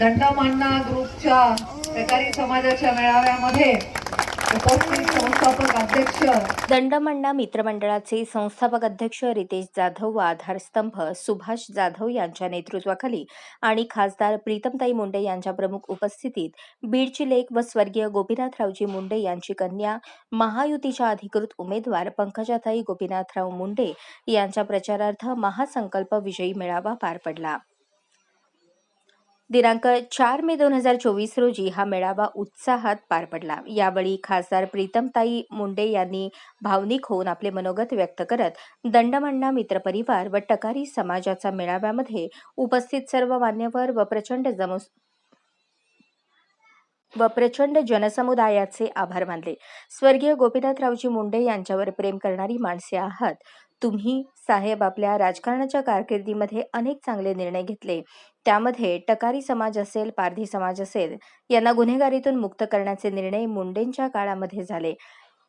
दंडमांना ग्रुपच्या बेकारी समाजाच्या मेळाव्यामध्ये उपस्थित संस्थापक अध्यक्ष दंडमंडा मित्रमंडळाचे संस्थापक अध्यक्ष रितेश जाधव व आधारस्तंभ सुभाष जाधव यांच्या नेतृत्वाखाली आणि खासदार प्रीतमताई मुंडे यांच्या प्रमुख उपस्थितीत बीडची लेक व स्वर्गीय गोपीनाथरावजी मुंडे यांची कन्या महायुतीच्या अधिकृत उमेदवार पंकजाताई गोपीनाथराव मुंडे यांच्या प्रचारार्थ महासंकल्प विजयी मेळावा पार पडला. दिनांक चार मे दोन हजार चोवीस रोजी हा मेळावा उत्साहात पार पडला. यावेळी खासदार प्रीतमताई मुंडे यांनी भावनिक होऊन आपले मनोगत व्यक्त करत दंडमण्णा मित्रपरिवार व टकारी समाजाचा मेळाव्यामध्ये उपस्थित सर्व मान्यवर व प्रचंड जमू व प्रचंड जनसमुदायाचे आभार मानले. स्वर्गीय गोपीनाथरावजी मुंडे यांच्यावर प्रेम करणारी माणसे आहात. तुम्ही साहेब आपल्या राजकारणाच्या कारकिर्दीमध्ये अनेक चांगले निर्णय घेतले. त्यामध्ये टकारी समाज असेल पारधी समाज असेल यांना गुन्हेगारीतून मुक्त करण्याचे निर्णय मुंडेंच्या काळामध्ये झाले.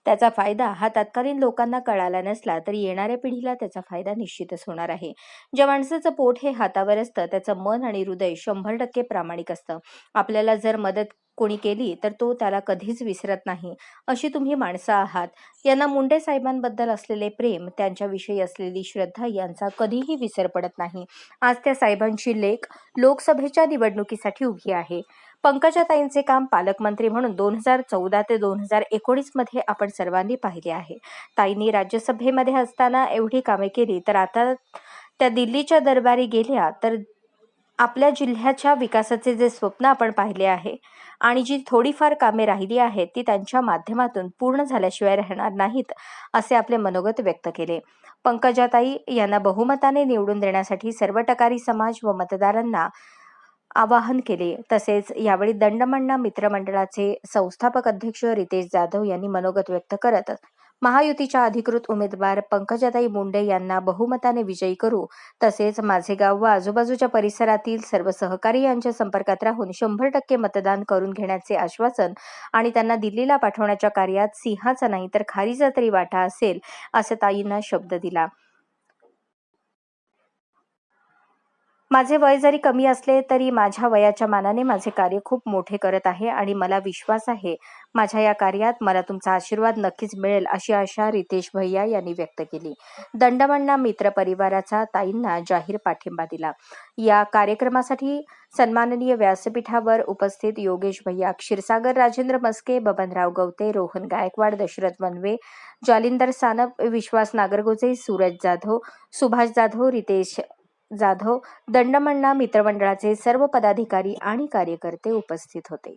त्याचा फायदा हा तत्कालीन लोकांना कळाला नसला तरी येणाऱ्या पिढीला त्याचा फायदा निश्चितच होणार आहे. ज्या माणसाचं पोट हे हातावर असतं त्याचं मन आणि हृदय शंभर टक्के प्रामाणिक असतं. आपल्याला जर मदत कोणी केली तर तो त्याला कधीच विसरत नाही. अशी तुम्ही माणसं आहात. यांना मुंडे साहेबांबद्दल असलेले प्रेम त्यांच्याविषयी असलेली श्रद्धा यांचा कधीही विसर पडत नाही. आज त्या साहेबांची लेख लोकसभेच्या निवडणुकीसाठी उभी आहे. पंकजाताईंचे काम पालकमंत्री म्हणून दोन हजार चौदा ते दोन हजार एकोणीसमध्ये आपण सर्वांनी पाहिले आहे. ताईंनी राज्यसभेमध्ये असताना एवढी कामे केली तर आता त्या दिल्लीच्या दरबारी गेल्या तर आपल्या जिल्ह्याच्या विकासाचे जे स्वप्न आपण पाहिले आहे आणि जी थोडीफार कामे राहिली आहेत ती त्यांच्या माध्यमातून पूर्ण झाल्याशिवाय राहणार नाहीत असे आपले मनोगत व्यक्त केले. पंकजाताई यांना बहुमताने निवडून देण्यासाठी सर्व टकारी समाज व मतदारांना आवाहन केले. तसेच यावेळी दंडमण्णा मित्रमंडळाचे संस्थापक अध्यक्ष रितेश जाधव यांनी मनोगत व्यक्त करत महायुतीच्या अधिकृत उमेदवार पंकजाताई मुंडे यांना बहुमताने विजयी करू तसेच माझे गाव व आजूबाजूच्या परिसरातील सर्व सहकारी यांच्या संपर्कात राहून शंभर टक्के मतदान करून घेण्याचे आश्वासन आणि त्यांना दिल्लीला पाठवण्याच्या कार्यात सिंहाचा नाही तर खारीचा तरी वाटा असेल असं ताईंना शब्द दिला. माझे वय जरी कमी असले तरी माझ्या वयाच्या मानाने माझे कार्य खूप मोठे करत आहे आणि मला विश्वास आहे माझ्या या कार्यात मला तुमचा आशीर्वाद नक्कीच मिळेल अशी आशा रितेश भैया यांनी व्यक्त केली. दंडमण्णा मित्र परिवाराचा ताईंना जाहीर पाठिंबा दिला. या कार्यक्रमासाठी सन्माननीय व्यासपीठावर उपस्थित योगेश भैया क्षीरसागर राजेंद्र मस्के बबनराव गवते रोहन गायकवाड दशरथ वनवे जालिंदर सानप विश्वास नागरगोजे सूरज जाधव सुभाष जाधव रितेश जाधव दंडमण्णा मित्रमंडळाचे सर्व पदाधिकारी आणि कार्यकर्ते उपस्थित होते.